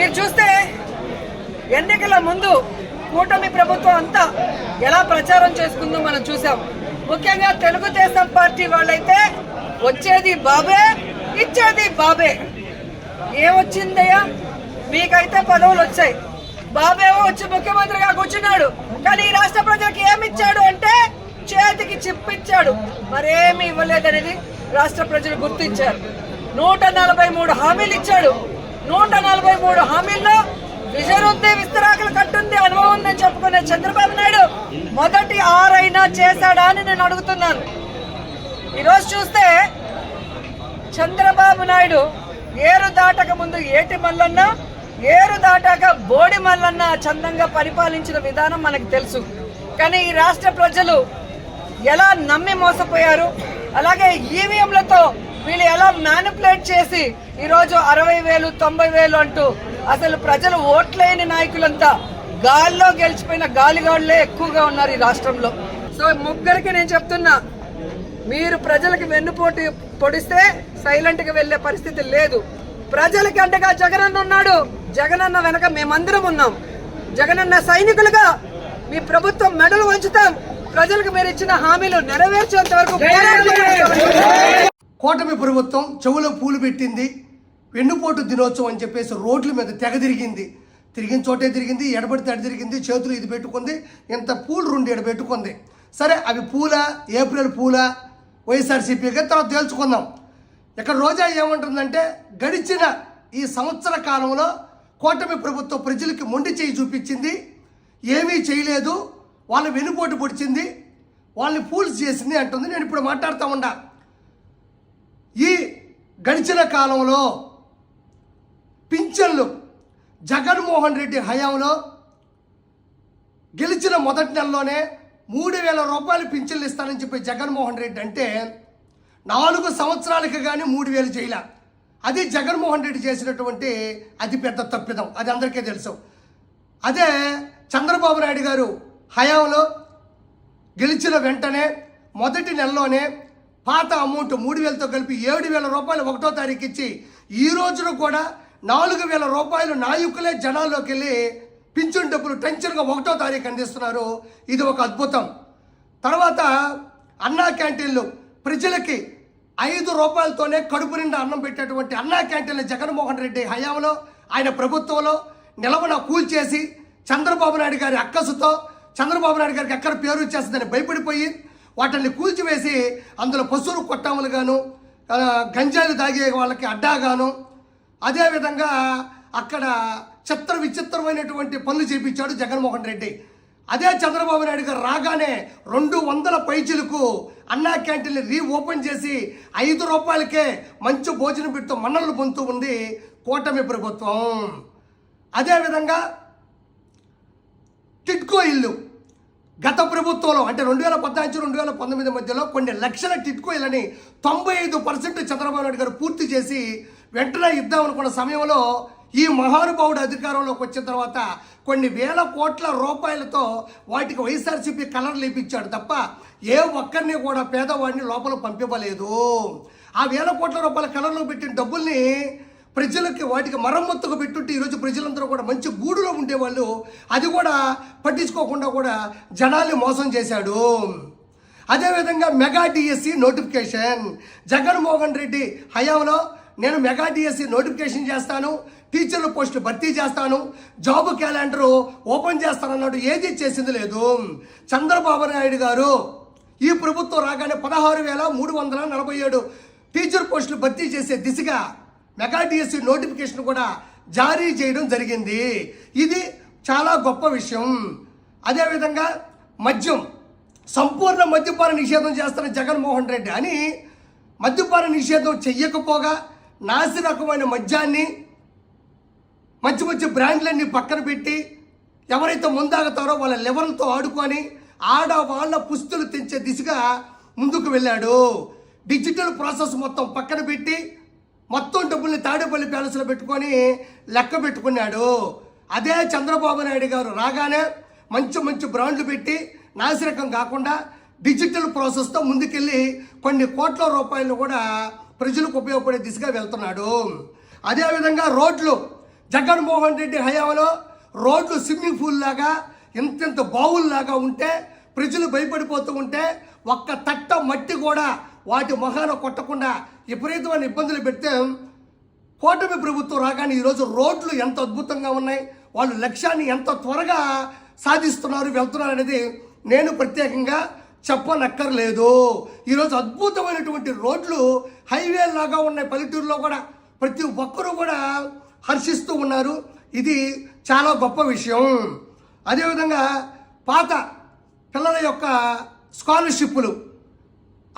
మీరు చూస్తే ఎన్నికల ముందు కూటమి ప్రభుత్వం అంతా ఎలా ప్రచారం చేసుకుందో మనం చూసాం. ముఖ్యంగా తెలుగుదేశం పార్టీ వాళ్ళైతే వచ్చేది బాబే ఇచ్చేది బాబే. ఏమొచ్చిందయ్యా మీకైతే పదవులు వచ్చాయి. బాబేవో వచ్చి ముఖ్యమంత్రిగా కూర్చున్నాడు. కానీ ఈ రాష్ట్ర ప్రజలకు ఏమి ఇచ్చాడు అంటే చేతికి చిప్పిచ్చాడు. మరేమి ఇవ్వలేదనేది రాష్ట్ర ప్రజలు గుర్తించారు. నూట నలభై మూడు హామీలు ఇచ్చాడు. నూట నలభై మూడు హామీల్లో విజన్ ఉంది విస్తరాకులు కట్టుంది అనుభవం ఉందని చెప్పుకునే చంద్రబాబు నాయుడు మొదటి ఆరైనా చేశాడా అని నేను అడుగుతున్నాను. ఈరోజు చూస్తే చంద్రబాబు నాయుడు ఏరు దాటక ముందు ఏటి మల్లన్న ఏరు దాటాక బోడి మల్లన్న చందంగా పరిపాలించిన విధానం మనకు తెలుసు. కానీ ఈ రాష్ట్ర ప్రజలు ఎలా నమ్మి మోసపోయారు అలాగే ఈవీఎంలతో వీళ్ళు ఎలా మ్యానిపులేట్ చేసి ఈరోజు అరవై వేలు తొంభై వేలు అంటూ అసలు ప్రజలు ఓట్లేని నాయకులంతా గాల్లో గెలిచిపోయిన గాలిగాళ్ళే ఎక్కువగా ఉన్నారు ఈ రాష్ట్రంలో. సో ముగ్గురికి నేను చెప్తున్నా మీరు ప్రజలకు వెన్నుపోటు పొడిస్తే సైలెంట్గా వెళ్ళే పరిస్థితి లేదు. ప్రజలకి అంటగా జగనన్న ఉన్నాడు. జగనన్న వెనక మేమందరం ఉన్నాం. జగనన్న సైనికులుగా మీ ప్రభుత్వం మెడలు వంచుతాం. ప్రజలకు మీరు ఇచ్చిన హామీలు నెరవేర్చేంత వరకు కూటమి ప్రభుత్వం చెవులో పూలు పెట్టింది. వెన్నుపోటు దినోత్సవం అని చెప్పేసి రోడ్ల మీద తెగ తిరిగింది. తిరిగిన చోటే తిరిగింది ఎడబడితే తడి తిరిగింది చేతులు ఇది పెట్టుకుంది ఇంత పూలు రెండు ఎడబెట్టుకుంది సరే అవి పూల ఏప్రిల్ పూల వైఎస్ఆర్సీపీగా తర్వాత తేల్చుకుందాం. ఇక్కడ రోజా ఏమంటుందంటే గడిచిన ఈ సంవత్సర కాలంలో కూటమి ప్రభుత్వం ప్రజలకి మొండి చేయి చూపించింది. ఏమీ చేయలేదు. వాళ్ళ వెనుపోటు పొడిచింది. వాళ్ళని ఫూల్స్ చేసింది అంటుంది. నేను ఇప్పుడు మాట్లాడుతూ ఉండా ఈ గడిచిన కాలంలో పింఛన్లు. జగన్మోహన్ రెడ్డి హయాంలో గెలిచిన మొదటి నెలలోనే మూడు వేల రూపాయలు పింఛన్లు ఇస్తానని చెప్పి జగన్మోహన్ రెడ్డి అంటే నాలుగు సంవత్సరాలకి కానీ మూడు వేలు చేయలే. అది జగన్మోహన్ రెడ్డి చేసినటువంటి అతిపెద్ద తప్పిదం. అది అందరికీ తెలుసు. అదే చంద్రబాబు నాయుడు గారు హయాంలో గెలిచిన వెంటనే మొదటి నెలలోనే పాత అమౌంట్ మూడు వేలతో కలిపి ఏడు వేల రూపాయలు ఒకటో తారీఖు ఇచ్చి ఈ రోజున కూడా నాలుగు వేల రూపాయలు నాయకులే జనాల్లోకి వెళ్ళి పింఛన్ డబ్బులు టెన్షన్గా ఒకటో తారీఖు అందిస్తున్నారు. ఇది ఒక అద్భుతం. తర్వాత అన్నా క్యాంటీన్లు. ప్రజలకి ఐదు రూపాయలతోనే కడుపు నిండా అన్నం పెట్టేటువంటి అన్నా క్యాంటీన్లు జగన్మోహన్ రెడ్డి హయాంలో ఆయన ప్రభుత్వంలో నిలవన కూల్చేసి చంద్రబాబు నాయుడు గారి అక్కసుతో చంద్రబాబు నాయుడు గారికి ఎక్కడ పేరు వచ్చేస్తుందని భయపడిపోయి వాటిని కూల్చివేసి అందులో పశువులు కొట్టాములుగాను గాను గంజాయిలు తాగే వాళ్ళకి అడ్డాగాను అదేవిధంగా అక్కడ చిత్ర విచిత్రమైనటువంటి పనులు చేపించాడు జగన్మోహన్ రెడ్డి. అదే చంద్రబాబు నాయుడు గారు రాగానే రెండు వందల పైచీలకు అన్నా క్యాంటీన్లు రీ ఓపెన్ చేసి ఐదు రూపాయలకే మంచి భోజనం పెడుతూ మన్నలు పొందుతూ ఉంది కూటమి ప్రభుత్వం. అదేవిధంగా టిట్కో ఇల్లు గత ప్రభుత్వంలో అంటే రెండు వేల పద్నాలుగు రెండు వేల పంతొమ్మిది మధ్యలో కొన్ని లక్షల టిట్కో ఇళ్ళని తొంభై ఐదు పర్సెంట్ చంద్రబాబు నాయుడు గారు పూర్తి చేసి వెంటనే ఇద్దాం అనుకున్న సమయంలో ఈ మహానుభావుడు అధికారంలోకి వచ్చిన తర్వాత కొన్ని వేల కోట్ల రూపాయలతో వాటికి వైఎస్ఆర్సీపీ కలర్లు లేపించాడు తప్ప ఏ ఒక్కరిని కూడా పేదవాడిని లోపల పంపివ్వలేదు. ఆ వేల కోట్ల రూపాయల కలర్లో పెట్టిన డబ్బుల్ని ప్రజలకి వాటికి మరమ్మత్తుకు పెట్టుంటే ఈరోజు ప్రజలందరూ కూడా మంచి గూడులో ఉండేవాళ్ళు. అది కూడా పట్టించుకోకుండా కూడా జనాల్ని మోసం చేశాడు. అదేవిధంగా mega DSC notification. Jaganmohan Reddy హయాంలో నేను మెగా డిఎస్సి నోటిఫికేషన్ చేస్తాను టీచర్ల పోస్టులు భర్తీ చేస్తాను జాబ్ క్యాలెండర్ ఓపెన్ చేస్తానన్నాడు ఏది చేసింది లేదు. చంద్రబాబు నాయుడు గారు ఈ ప్రభుత్వం రాగానే పదహారు వేల మూడు వందల నలభై ఏడు టీచర్ పోస్టులు భర్తీ చేసే దిశగా మెగా డిఎస్సి నోటిఫికేషన్ కూడా జారీ చేయడం జరిగింది. ఇది చాలా గొప్ప విషయం. అదేవిధంగా మద్యం సంపూర్ణ మద్యపాన నిషేధం చేస్తున్న జగన్మోహన్ రెడ్డి అని మద్యపాన నిషేధం చెయ్యకపోగా నాసి రకమైన మద్యాన్ని మంచి మంచి బ్రాండ్లన్నీ పక్కన పెట్టి ఎవరైతే ముందాగుతారో వాళ్ళ లెవెల్తో ఆడుకొని ఆడ వాళ్ళ పుస్తులు తెంచే దిశగా ముందుకు వెళ్ళాడు. డిజిటల్ ప్రాసెస్ మొత్తం పక్కన పెట్టి మొత్తం డబ్బుల్ని తాడేపల్లి ప్యాలెస్లో పెట్టుకొని లెక్క పెట్టుకున్నాడు. అదే చంద్రబాబు నాయుడు గారు రాగానే మంచి మంచి బ్రాండ్లు పెట్టి నాసిరకం కాకుండా డిజిటల్ ప్రాసెస్తో ముందుకెళ్ళి కొన్ని కోట్ల రూపాయలు కూడా ప్రజలకు ఉపయోగపడే దిశగా వెళ్తున్నాడు. అదేవిధంగా రోడ్లు జగన్మోహన్ రెడ్డి హయాంలో రోడ్లు స్విమ్మింగ్ పూల్ లాగా ఇంతింత బావుల్లాగా ఉంటే ప్రజలు భయపడిపోతూ ఉంటే ఒక్క తట్ట మట్టి కూడా వాటి మొహాన కొట్టకుండా విపరీతమైన ఇబ్బందులు పెడితే కూటమి ప్రభుత్వం రాగానే ఈరోజు రోడ్లు ఎంత అద్భుతంగా ఉన్నాయి వాళ్ళు లక్ష్యాన్ని ఎంత త్వరగా సాధిస్తున్నారు వెళ్తున్నారు అనేది నేను ప్రత్యేకంగా చెప్పనక్కర్లేదు. ఈరోజు అద్భుతమైనటువంటి రోడ్లు హైవే లాగా ఉన్నాయి పల్లెటూరులో కూడా. ప్రతి ఒక్కరూ కూడా హర్షిస్తూ ఉన్నారు. ఇది చాలా గొప్ప విషయం. అదేవిధంగా పాత పిల్లల యొక్క స్కాలర్షిప్లు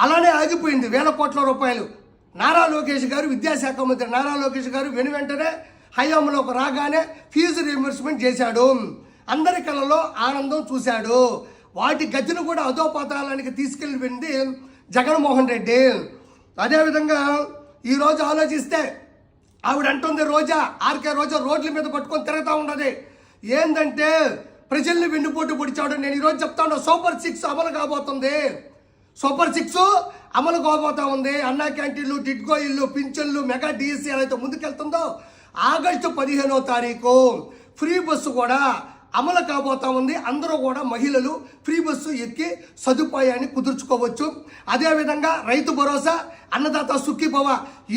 అలానే ఆగిపోయింది. వేల కోట్ల రూపాయలు. నారా లోకేష్ గారు విద్యాశాఖ మంత్రి నారా లోకేష్ గారు వెను వెంటనే హయాంలోకి రాగానే ఫీజు రీయింబర్స్మెంట్ చేశాడు. అందరి కళలో ఆనందం చూశాడు. వాటి గతిని కూడా అధోపాతాలానికి తీసుకెళ్ళి జగన్మోహన్ రెడ్డి. అదేవిధంగా ఈరోజు ఆలోచిస్తే ఆవిడ అంటుంది రోజా ఆర్కే రోజా రోడ్ల మీద పట్టుకొని తిరుగుతూ ఉన్నది. ఏంటంటే ప్రజల్ని వెన్నుపోటు పొడిచాడు. నేను ఈరోజు చెప్తాను సూపర్ సిక్స్ అమలు కాబోతుంది. సూపర్ సిక్స్ అమలు కాబోతా ఉంది. అన్నా క్యాంటీన్లు టిట్కో ఇల్లు పింఛన్లు మెగా డిఎస్సీ అయితే ముందుకెళ్తుందో ఆగస్టు పదిహేనో తారీఖు. ఫ్రీ బస్సు కూడా అమలు కాబోతా ఉంది. అందరూ కూడా మహిళలు ఫ్రీ బస్సు ఎక్కి సదుపాయాన్ని కుదుర్చుకోవచ్చు. అదేవిధంగా రైతు భరోసా అన్నదాత సుఖీభవ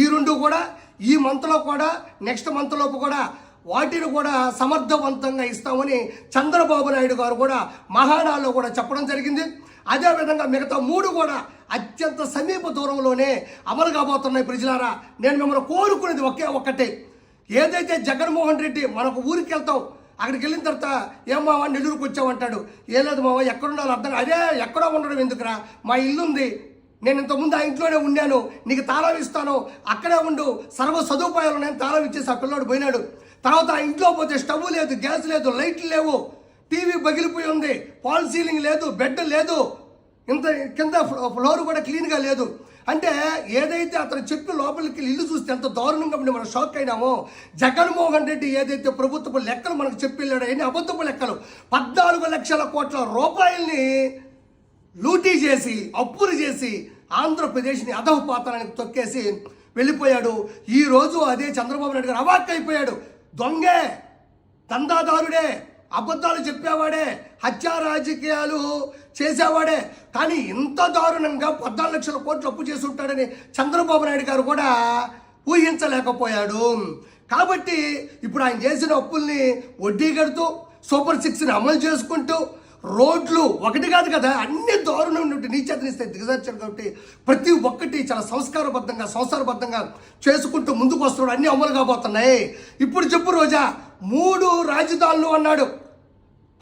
ఈ రెండు కూడా ఈ మంత్లో కూడా నెక్స్ట్ మంత్ లోపు కూడా వాటిని కూడా సమర్థవంతంగా ఇస్తామని చంద్రబాబు నాయుడు గారు కూడా మహానాల్లో కూడా చెప్పడం జరిగింది. అదేవిధంగా మిగతా మూడు కూడా అత్యంత సమీప దూరంలోనే అమలు కాబోతున్నాయి ప్రజలారా. నేను మిమ్మల్ని కోరుకునేది ఒకే ఒక్కటే. ఏదైతే జగన్మోహన్ రెడ్డి మనకు ఊరికి వెళ్తాం అక్కడికి వెళ్ళిన తర్వాత ఏం మావా నెల్లూరుకు వచ్చావంటాడు ఏ లేదు మావా ఎక్కడుండాలో అర్థం అదే ఎక్కడో ఉండడం ఎందుకురా? మా ఇల్లు ఉంది. నేను ఇంతకుముందు ఆ ఇంట్లోనే ఉన్నాను. నీకు తాళం ఇస్తాను. అక్కడే ఉండు. సర్వ సదుపాయాలు నేను తాళం ఇచ్చేసి ఆ పిల్లోడు పోయినాడు. తర్వాత ఆ ఇంట్లో పోతే స్టవ్ లేదు గ్యాస్ లేదు లైట్లు లేవు. టీవీ పగిలిపోయి ఉంది. ఫాల్ సీలింగ్ లేదు బెడ్ లేదు. ఇంత కింద ఫ్లో- ఫ్లోర్ కూడా క్లీన్గా లేదు. అంటే ఏదైతే అతను చెప్పి లోపలికి ఇల్లు చూస్తే ఎంత దారుణంగా ఉండి మనం షాక్ అయినామో. జగన్మోహన్ రెడ్డి ఏదైతే ప్రభుత్వపు లెక్కలు మనకు చెప్పి వెళ్ళాడో అబద్ధపు లెక్కలు? పద్నాలుగు లక్షల కోట్ల రూపాయల్ని లూటీ చేసి అప్పులు చేసి ఆంధ్రప్రదేశ్ని అధహపాతానికి తొక్కేసి వెళ్ళిపోయాడు. ఈ రోజు అదే చంద్రబాబు నాయుడు గారు అవాక్ అయిపోయాడు దొంగే దందాదారుడే. అబద్ధాలు చెప్పేవాడే హత్యా రాజకీయాలు చేసేవాడే. కానీ ఇంత దారుణంగా పద్నాలుగు లక్షల కోట్లు అప్పు చేసి ఉంటాడని చంద్రబాబు నాయుడు గారు కూడా ఊహించలేకపోయాడు. కాబట్టి ఇప్పుడు ఆయన చేసిన అప్పుల్ని వడ్డీ కడుతూ సూపర్ సిక్స్ని అమలు చేసుకుంటూ రోడ్లు ఒకటి కాదు కదా అన్ని దారుణం నుండి నీచేతనిస్తే దిగజార్చారు కాబట్టి ప్రతి ఒక్కటి చాలా సంస్కారబద్ధంగా సంసారబద్ధంగా చేసుకుంటూ ముందుకు వస్తున్నాడు. అన్ని అమలు కాబోతున్నాయి. ఇప్పుడు చెప్పు రోజా మూడు రాజధానులు అన్నాడు.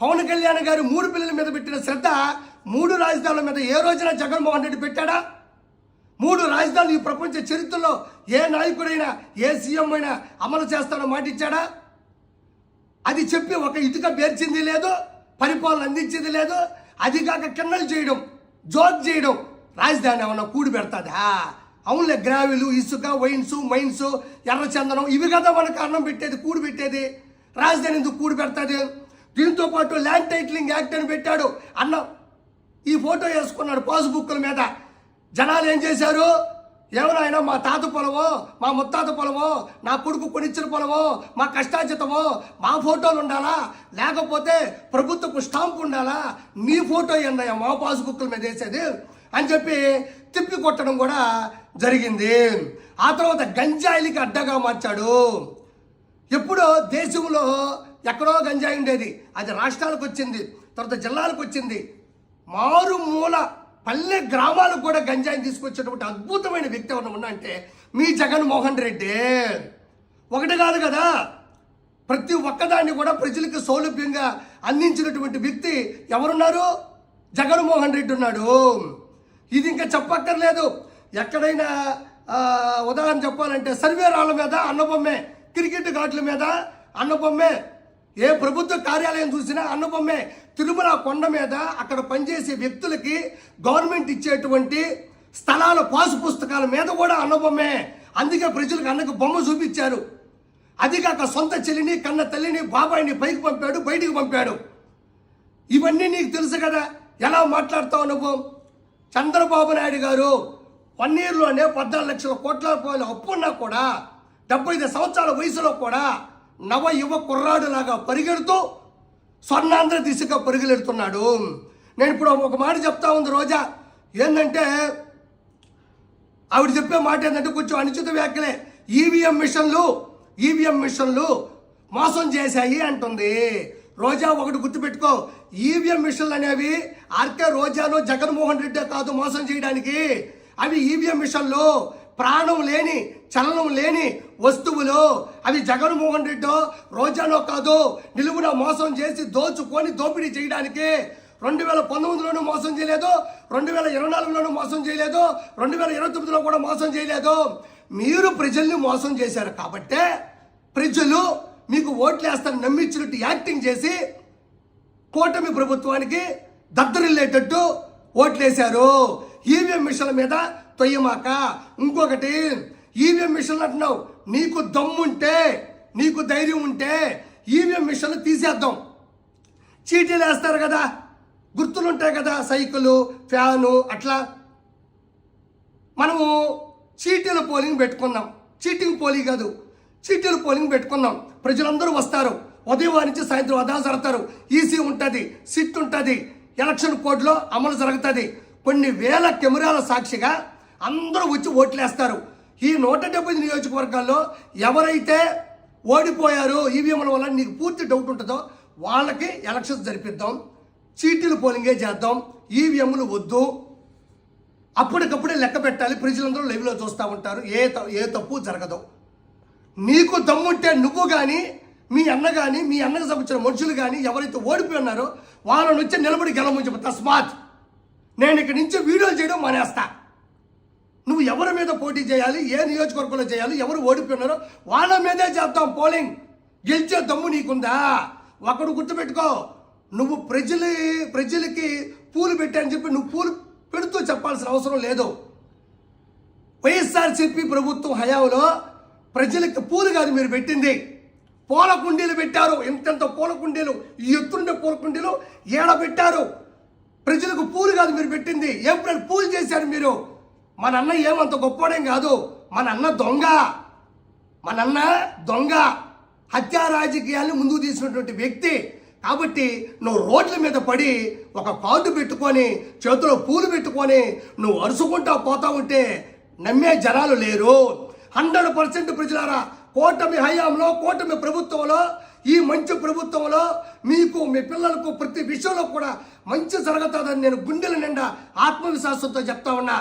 పవన్ కళ్యాణ్ గారు మూడు పిల్లల మీద పెట్టిన శ్రద్ధ మూడు రాజధానుల మీద ఏ రోజున జగన్మోహన్ రెడ్డి పెట్టాడా? మూడు రాజధానులు ఈ ప్రపంచ చరిత్రలో ఏ నాయకుడైనా ఏ సీఎం అయినా అమలు చేస్తాడో మాట ఇచ్చాడా? అది చెప్పి ఒక ఇటుక పేర్చింది లేదు పరిపాలన అందించింది లేదు అది కాక కిన్నలు చేయడం జోక్ చేయడం రాజధాని ఏమన్నా కూడి పెడతాదా? అవునులే గ్రావిలు ఇసుక వైన్స్ మైన్స్ ఎర్రచందనం ఇవి కదా మనకు అన్నం పెట్టేది కూడు పెట్టేది. రాజధాని ఎందుకు కూడు పెడతాది? దీంతో పాటు ల్యాండ్ టైటిలింగ్ యాక్ట్ అని పెట్టాడు. అన్న ఈ ఫోటో వేసుకున్నాడు పాస్బుక్ల మీద. జనాలు ఏం చేశారు? ఎవరైనా మా తాత పొలమో మా ముత్తాత పొలమో నా కొడుకు కొనిచ్చిన పొలమో మా కష్టాజితమో మా ఫోటోలు ఉండాలా? లేకపోతే ప్రభుత్వపు స్టాంపు ఉండాలా? నీ ఫోటో ఏందయ్యా మా పాస్బుక్ల మీద వేసేది? అని చెప్పి తిప్పి కొట్టడం కూడా జరిగింది. ఆ తర్వాత గంజాయిలకి అడ్డగా మార్చాడు. ఎప్పుడో దేశంలో ఎక్కడో గంజాయి ఉండేది. అది రాష్ట్రాలకు వచ్చింది. తర్వాత జిల్లాలకు వచ్చింది. మారుమూల పల్లె గ్రామాలకు కూడా గంజాయిని తీసుకొచ్చేటువంటి అద్భుతమైన వ్యక్తి ఎవరు ఉన్నాయంటే మీ జగన్మోహన్ రెడ్డి. ఒకటి కాదు కదా ప్రతి ఒక్కదాన్ని కూడా ప్రజలకు సౌలభ్యంగా అందించినటువంటి వ్యక్తి ఎవరున్నారు? జగన్మోహన్ రెడ్డి ఉన్నాడు. ఇది ఇంకా చెప్పక్కర్లేదు. ఎక్కడైనా ఉదాహరణ చెప్పాలంటే సర్వే రాళ్ళ మీద అన్నబొమ్మే క్రికెట్ ఘాట్ల మీద అన్నబొమ్మే ఏ ప్రభుత్వ కార్యాలయం చూసినా అన్నబొమ్మే తిరుమల కొండ మీద అక్కడ పనిచేసే వ్యక్తులకి గవర్నమెంట్ ఇచ్చేటువంటి స్థలాల పాసు పుస్తకాల మీద కూడా అన్నబొమ్మే. అందుకే ప్రజలకు అన్నకు బొమ్మ చూపించారు. అది కాక సొంత చెల్లిని కన్న తల్లిని బాబాయిని పైకి పంపాడు బయటికి పంపాడు. ఇవన్నీ నీకు తెలుసు కదా. ఎలా మాట్లాడతావు నువ్వు చంద్రబాబు నాయుడు గారు వన్ ఇయర్లోనే పద్నాలుగు లక్షల కోట్ల రూపాయలు అప్పున్నా కూడా డెబ్బై ఐదు సంవత్సరాల వయసులో కూడా నవ యువ కుర్రాడులాగా పరిగెడుతూ స్వర్ణాంధ్ర దిశగా పరుగులెడుతున్నాడు నేను ఇప్పుడు ఒక మాట చెప్తా ఉంది రోజా. ఏంటంటే ఆవిడ చెప్పే మాట ఏంటంటే కొంచెం అనుచిత వ్యాఖ్యలే. ఈవీఎం మిషన్లు ఈవీఎం మిషన్లు మోసం చేశాయి అంటుంది. రోజా ఒకటి గుర్తుపెట్టుకో. ఈవీఎం మిషన్లు అనేవి ఆర్కే రోజాను జగన్మోహన్ రెడ్డి కాదు మోసం చేయడానికి. అవి ఈవీఎం మిషన్లు. ప్రాణం లేని చలనం లేని వస్తువులు. అవి జగన్మోహన్ రెడ్డో రోజానో కాదు నిలువున మోసం చేసి దోచుకొని దోపిడీ చేయడానికి. రెండు వేల పంతొమ్మిదిలోనూ మోసం చేయలేదు రెండు వేల ఇరవై నాలుగులోనూ మోసం చేయలేదు రెండు వేల ఇరవై తొమ్మిదిలో కూడా మోసం చేయలేదు. మీరు ప్రజల్ని మోసం చేశారు కాబట్టే ప్రజలు మీకు ఓట్లు వేస్తాను నమ్మించినట్టు యాక్టింగ్ చేసి కూటమి ప్రభుత్వానికి దద్దరిల్లేటట్టు ఓట్లేశారు. ఈవీఎం మిషన్ల మీద తొయ్యమాక. ఇంకొకటి ఈవీఎం మిషన్లు అంటున్నావు. నీకు దమ్ముంటే నీకు ధైర్యం ఉంటే ఈవీఎం మిషన్లు తీసేద్దాం. చీటీలు వేస్తారు కదా. గుర్తులు ఉంటాయి కదా సైకిలు ఫ్యాను అట్లా. మనము చీటీల పోలింగ్ పెట్టుకున్నాం. చీటింగ్ పోలింగ్ కాదు. చీటీలు పోలింగ్ పెట్టుకున్నాం. ప్రజలందరూ వస్తారు. ఉదయం నుంచి సాయంత్రం అదా జరుగుతారు. ఈసీ ఉంటుంది సిట్ ఉంటుంది ఎలక్షన్ కోడ్లో అమలు జరుగుతుంది. కొన్ని వేల కెమెరాల సాక్షిగా అందరూ వచ్చి ఓట్లేస్తారు. ఈ నూట డెబ్బై నియోజకవర్గాల్లో ఎవరైతే ఓడిపోయారో ఈవీఎంల వల్ల నీకు పూర్తి డౌట్ ఉంటుందో వాళ్ళకి ఎలక్షన్స్ జరిపిద్దాం. చీటీలు పోలింగే చేద్దాం. ఈవీఎంలు వద్దు. అప్పటికప్పుడే లెక్క పెట్టాలి. ప్రజలందరూ లైవ్లో చూస్తూ ఉంటారు. ఏ ఏ తప్పు జరగదు. నీకు దమ్ముంటే నువ్వు కానీ మీ అన్న కానీ మీ అన్నకు సంబంధించిన మనుషులు కానీ ఎవరైతే ఓడిపోయి ఉన్నారో వాళ్ళని వచ్చి నిలబడి గెలవని చెప్పు తస్మాత్ నేను ఇక్కడి నుంచి వీడియోలు చేయడం మానేస్తా. నువ్వు ఎవరి మీద పోటీ చేయాలి ఏ నియోజకవర్గంలో చేయాలి ఎవరు ఓడిపోయినారో వాళ్ళ మీదే చేద్దాం పోలింగ్. గెలిచే దమ్ము నీకుందా? ఒకడు గుర్తుపెట్టుకో నువ్వు ప్రజలు ప్రజలకి పూలు పెట్టని చెప్పి నువ్వు పూలు పెడుతూ చెప్పాల్సిన అవసరం లేదు. వైఎస్ఆర్సీపీ ప్రభుత్వం హయాంలో ప్రజలకు పూలు కాదు మీరు పెట్టింది. పూల కుండీలు పెట్టారు. ఎంతెంత పూల కుండీలు? ఈ ఎత్తుండే పూల కుండీలు ఏడ పెట్టారు? ప్రజలకు పూలు కాదు మీరు పెట్టింది. ఏప్రిల్ పూలు చేశారు మీరు. మన అన్న ఏమంత గొప్పవాడేం కాదు. మన అన్న దొంగ. మన అన్న దొంగ. హత్యా రాజకీయాల్ని ముందుకు తీసినటువంటి వ్యక్తి. కాబట్టి నువ్వు రోడ్ల మీద పడి ఒక కార్డు పెట్టుకొని చేతిలో పూలు పెట్టుకొని నువ్వు అరుచుకుంటా పోతా ఉంటే నమ్మే జనాలు లేరు. హండ్రెడ్ పర్సెంట్ ప్రజలారా కూటమి హయాంలో కూటమి ప్రభుత్వంలో ఈ మంచి ప్రభుత్వంలో మీకు మీ పిల్లలకు ప్రతి విషయంలో కూడా మంచి జరుగుతుందని నేను గుండెల నిండా ఆత్మవిశ్వాసంతో చెప్తా ఉన్నా.